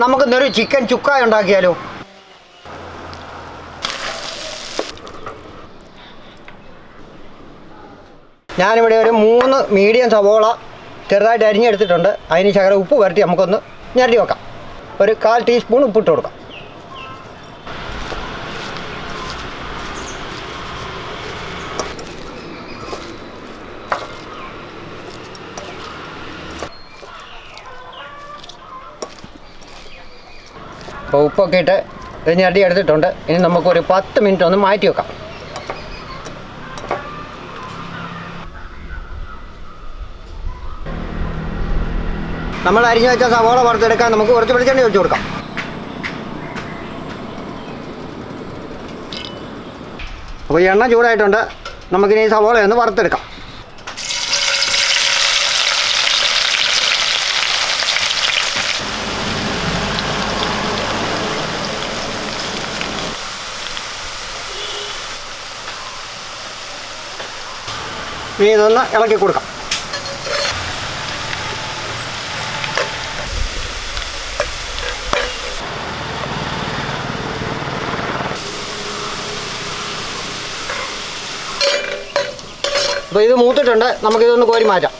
നമുക്ക് ഇന്നൊരു ചിക്കൻ ചുക്കായ ഉണ്ടാക്കിയാലോ? ഞാനിവിടെ ഒരു മൂന്ന് മീഡിയം സവോള ചെറുതായിട്ട് അരിഞ്ഞെടുത്തിട്ടുണ്ട്. അതിന് ശകലം ഉപ്പ് വരട്ടി നമുക്കൊന്ന് ഞരടി വെക്കാം. ഒരു കാൽ ടീസ്പൂൺ ഉപ്പിട്ട് കൊടുക്കാം. അപ്പോൾ ഉപ്പൊക്കെ ഇട്ട് ഇനി അടി എടുത്തിട്ടുണ്ട്. ഇനി നമുക്കൊരു പത്ത് മിനിറ്റ് ഒന്ന് മാറ്റി വെക്കാം. നമ്മൾ അരിഞ്ഞു വെച്ച സവോള വറുത്തെടുക്കാൻ നമുക്ക് കുറച്ച് വെളിച്ചെണ്ണ ഒഴിച്ചു കൊടുക്കാം. അപ്പോൾ എണ്ണ ചൂടായിട്ടുണ്ട്. നമുക്കിനി ഈ സവോള ഒന്ന് വറുത്തെടുക്കാം. ഇനി ഇതൊന്ന് ഇളക്കി കൊടുക്കാം. അപ്പോൾ ഇത് മൂത്തിട്ടുണ്ട്. നമുക്കിതൊന്ന് കോരി മാറ്റാം.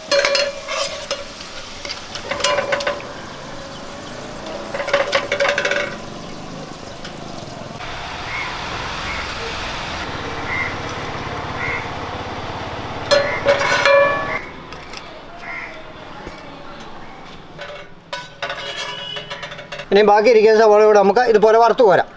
ഇനി ബാക്കി ഇരിക്കുന്ന സവാള കൂടെ നമുക്ക് ഇതുപോലെ വറുത്ത് പോരാം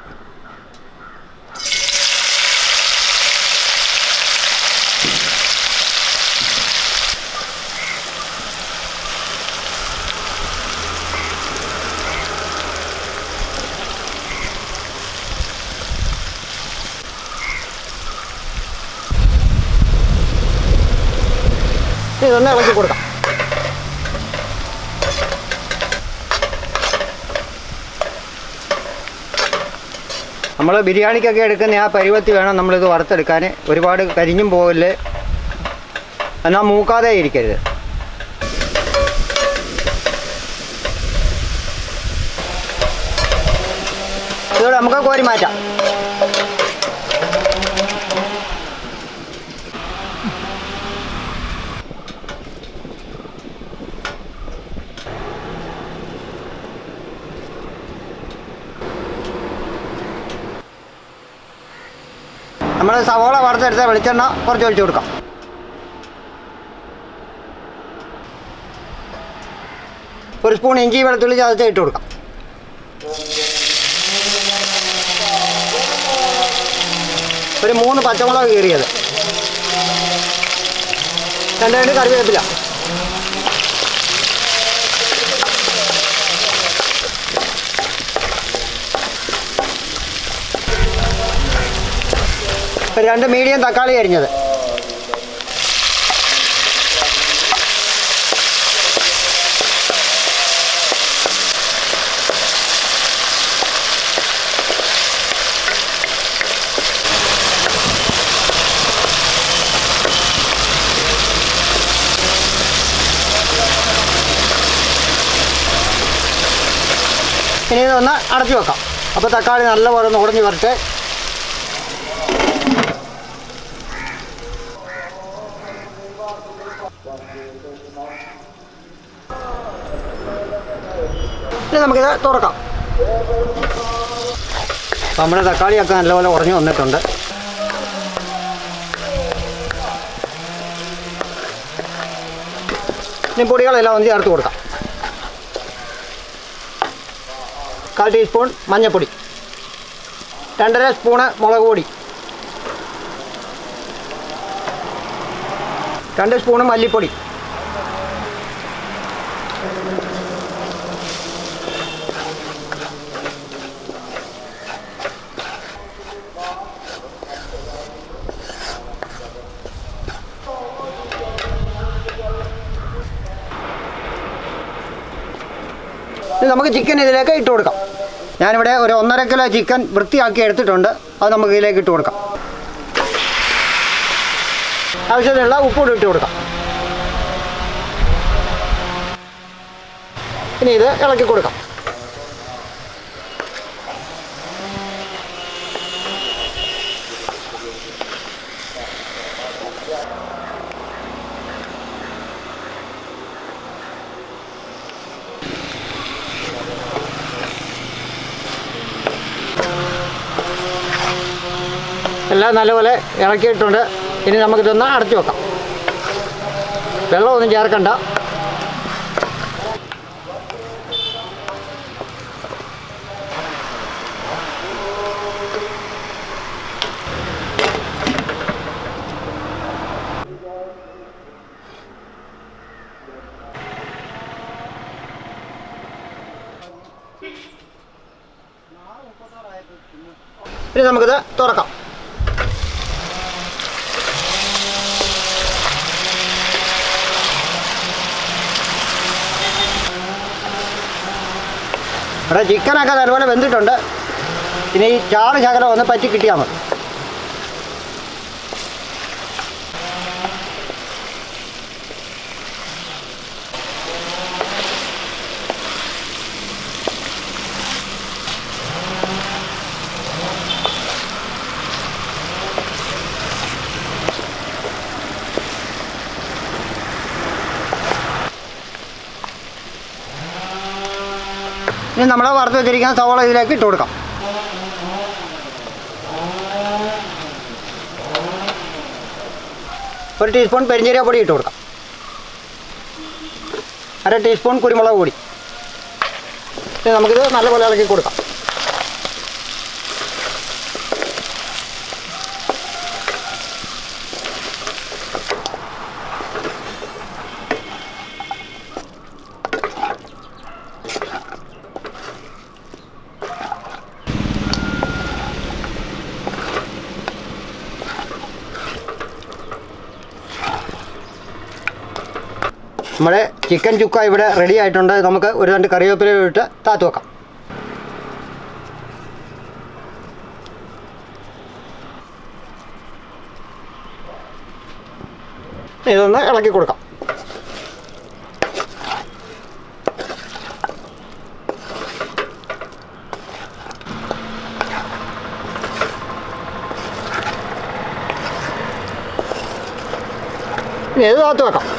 ഇതൊന്ന് ഇളക്കി കൊടുക്കാം. നമ്മൾ ബിരിയാണിക്കൊക്കെ എടുക്കുന്ന ആ പരുവത്തി വേണം നമ്മളിത് വറുത്തെടുക്കാൻ. ഒരുപാട് കരിഞ്ഞും പോകല്ലേ എന്നാൽ മൂക്കാതെ ഇരിക്കരുത്. ഇതോടെ നമുക്ക് കോരി മാറ്റാം. നമ്മൾ സവോള വറുത്തെടുത്ത വെളിച്ചെണ്ണ കുറച്ച് ഒഴിച്ചു കൊടുക്കാം. ഒരു സ്പൂൺ ഇഞ്ചി വെളുത്തുള്ളി ചതച്ച് ഇട്ട് കൊടുക്കാം. ഒരു മൂന്ന് പച്ചമുളക് കീറിയത്. രണ്ട് രണ്ട് കറിവേപ്പില. രണ്ട് മീഡിയം തക്കാളി അരിഞ്ഞത്. ഇനി ഇതൊന്ന് അടച്ചു വെക്കാം. അപ്പോൾ തക്കാളി നല്ലപോലെ ഒന്ന് ഉടഞ്ഞു വരട്ടെ. ഇനി നമുക്കിത് തുറക്കാം. നമ്മുടെ തക്കാളിയൊക്കെ നല്ലപോലെ ഉറഞ്ഞു വന്നിട്ടുണ്ട്. ഇനി പൊടികളെല്ലാം ഒന്ന് ചേർത്ത് കൊടുക്കാം. കാൽ ടീസ്പൂൺ മഞ്ഞൾപ്പൊടി രണ്ടര സ്പൂണ് മുളക് പൊടി. രണ്ട് സ്പൂണ് മല്ലിപ്പൊടി. നമുക്ക് ചിക്കൻ ഇതിലേക്ക് ഇട്ട് കൊടുക്കാം ഞാനിവിടെ ഒരു ഒന്നര കിലോ ചിക്കൻ വൃത്തിയാക്കി എടുത്തിട്ടുണ്ട്. അത് നമുക്ക് ഇതിലേക്ക് ഇട്ട് കൊടുക്കാം ആവശ്യത്തിനുള്ള ഉപ്പുകൂടി ഇട്ട് കൊടുക്കാം. ഇനി ഇത് ഇളക്കി കൊടുക്കാം. എല്ലാം നല്ലപോലെ ഇളക്കിയിട്ടുണ്ട്. ഇനി നമുക്കിതൊന്ന് അടച്ചു വെക്കാം. വെള്ളമൊന്നും ചേർക്കണ്ട. ഇനി നമുക്കിത് തുറക്കാം. ഇവിടെ ചിക്കനൊക്കെ നല്ലപോലെ വെന്തിട്ടുണ്ട്. ഇനി ചാറ് ശകലം ഒന്ന് പറ്റി കിട്ടിയാൽ മതി. ഇനി നമ്മൾ വറുത്ത് വെച്ചിരിക്കുന്ന സവോള ഇതിലേക്ക് ഇട്ട് കൊടുക്കാം. ഒരു ടീസ്പൂൺ പെരിഞ്ചീരക പൊടി ഇട്ട് കൊടുക്കാം. അര ടീസ്പൂൺ കുരുമുളക് പൊടി. നമുക്കിത് നല്ലപോലെ ഇളക്കി കൊടുക്കാം. നമ്മുടെ ചിക്കൻ ചുക്ക ഇവിടെ റെഡി ആയിട്ടുണ്ട്. നമുക്ക് ഒരു രണ്ട് കറിവേപ്പില ഇട്ട് താത്ത് വെക്കാം. ഇതൊന്ന് ഇളക്കി കൊടുക്കാം. ഇനി ഇത് താത്ത് വെക്കാം.